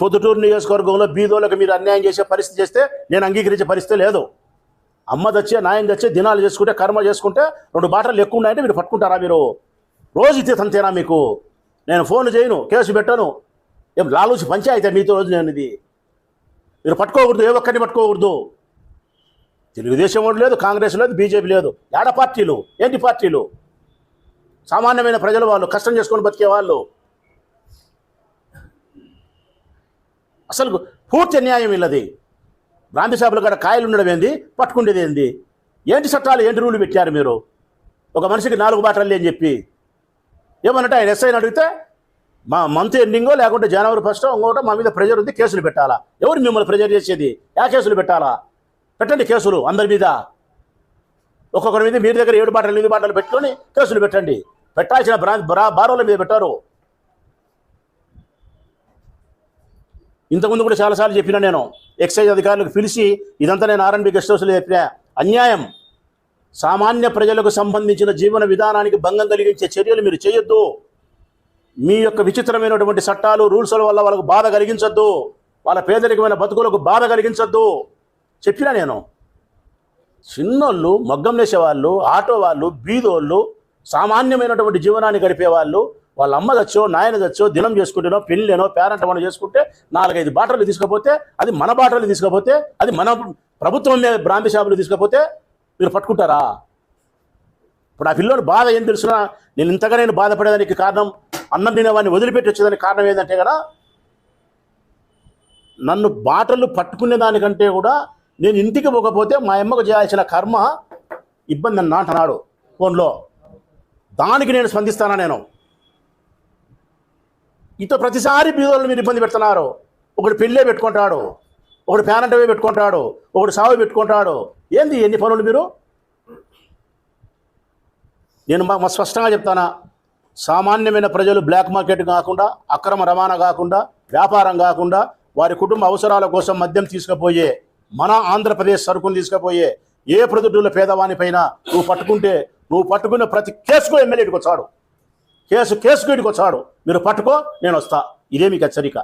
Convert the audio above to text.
పొద్దుటూరు నియోజకవర్గంలో బీదోళ్ళకి మీరు అన్యాయం చేసే పరిస్థితి చేస్తే నేను అంగీకరించే పరిస్థితి లేదు. అమ్మ తెచ్చే నాయం తెచ్చే దినాలు చేసుకుంటే కర్మ చేసుకుంటే రెండు బాటలు ఎక్కువ ఉన్నాయంటే మీరు పట్టుకుంటారా మీరు? రోజు ఇతే తంతేనా మీకు? నేను ఫోన్ చేయను కేసు పెట్టను. ఏం లాలూచి పంచాయతీ మీతో రోజు నేను ఇది? మీరు పట్టుకోకూడదు ఏ ఒక్కరిని పట్టుకోకూడదు? తెలుగుదేశం వాడు లేదు కాంగ్రెస్ లేదు బీజేపీ లేదు. ఏడ పార్టీలు? ఏంటి పార్టీలు? సామాన్యమైన ప్రజలు వాళ్ళు కష్టం చేసుకొని బతికే వాళ్ళు. అసలు పూర్తి అన్యాయం ఇల్లది. బ్రాంతి షాపుల కాడ కాయలు ఉండడం ఏంది? పట్టుకుండేది ఏంది? ఏంటి చట్టాలు? ఏంటి రూలు పెట్టారు మీరు? ఒక మనిషికి నాలుగు బాటలు అని చెప్పి. ఏమన్నట్టు ఆయన ఎస్ఐని అడిగితే మా మంత్ ఎండింగో లేకుంటే జనవరి ఫస్టో ఇంకోటో మా మీద ప్రెజర్ ఉంది కేసులు పెట్టాలా? ఎవరు మిమ్మల్ని ప్రెజర్ చేసేది? యా కేసులు పెట్టాలా? పెట్టండి కేసులు అందరి మీద. ఒక్కొక్కరి మీద మీ దగ్గర ఏడు బాటలు ఎనిమిది బాటలు పెట్టుకొని కేసులు పెట్టండి. పెట్టాల్సిన బ్రా బారోల మీద పెట్టారు. ఇంతకుముందు కూడా చాలాసార్లు చెప్పిన నేను ఎక్సైజ్ అధికారులకు పిలిచి ఇదంతా నేను ఆర్ఎన్బి గెస్ట్ హౌస్లో చెప్పిన అన్యాయం. సామాన్య ప్రజలకు సంబంధించిన జీవన విధానానికి భంగం కలిగించే చర్యలు మీరు చేయొద్దు. మీ యొక్క విచిత్రమైనటువంటి చట్టాలు రూల్స్ల వల్ల వాళ్ళకు బాధ కలిగించొద్దు. వాళ్ళ పేదరికమైన బతుకులకు బాధ కలిగించొద్దు. చెప్పినా నేను చిన్నోళ్ళు మగ్గం వేసేవాళ్ళు ఆటో వాళ్ళు బీదోళ్ళు సామాన్యమైనటువంటి జీవనాన్ని గడిపే వాళ్ళ అమ్మ తెచ్చో నాయన తెచ్చో దినం చేసుకుంటేనో పెళ్ళేనో పేరెంట్ మనం చేసుకుంటే నాలుగైదు బాటలు తీసుకపోతే అది మన బాటలు తీసుకపోతే అది మన ప్రభుత్వం మీద బ్రాంతి షాపులు తీసుకపోతే మీరు పట్టుకుంటారా? ఇప్పుడు ఆ పిల్లోని బాధ ఏం తెలుసునా? నేను ఇంతగా నేను బాధపడేదానికి కారణం అన్నం తినేవాడిని వదిలిపెట్టి వచ్చేదానికి కారణం ఏంటంటే కదా నన్ను బాటలు పట్టుకునే దానికంటే కూడా నేను ఇంటికి పోకపోతే మా అమ్మకు చేయాల్సిన కర్మ ఇబ్బంది అని అంటున్నాడు. ఫోన్లో. దానికి నేను స్పందిస్తానా నేను? ఇంత ప్రతిసారి బీదోళ్ళు మీరు ఇబ్బంది పెడుతున్నారు. ఒకడు పెళ్ళే పెట్టుకుంటాడు ఒకడు పేరెంటవే పెట్టుకుంటాడు ఒకడు సాగు పెట్టుకుంటాడు. ఏంది ఎన్ని పనులు మీరు? నేను మా స్పష్టంగా చెప్తానా. సామాన్యమైన ప్రజలు బ్లాక్ మార్కెట్ కాకుండా అక్రమ రవాణా కాకుండా వ్యాపారం కాకుండా వారి కుటుంబ అవసరాల కోసం మద్యం తీసుకుపోయే మన ఆంధ్రప్రదేశ్ సరుకును తీసుకుపోయే ఏ ప్రొద్దుటూళ్ళ పేదవానిపైన నువ్వు పట్టుకుంటే నువ్వు పట్టుకున్న ప్రతి కేసుకు ఎమ్మెల్యేకి వచ్చాడు. కేసు కేసు గడికి వచ్చాడు మీరు పట్టుకో నేను వస్తా. ఇదే మీకు హెచ్చరిక.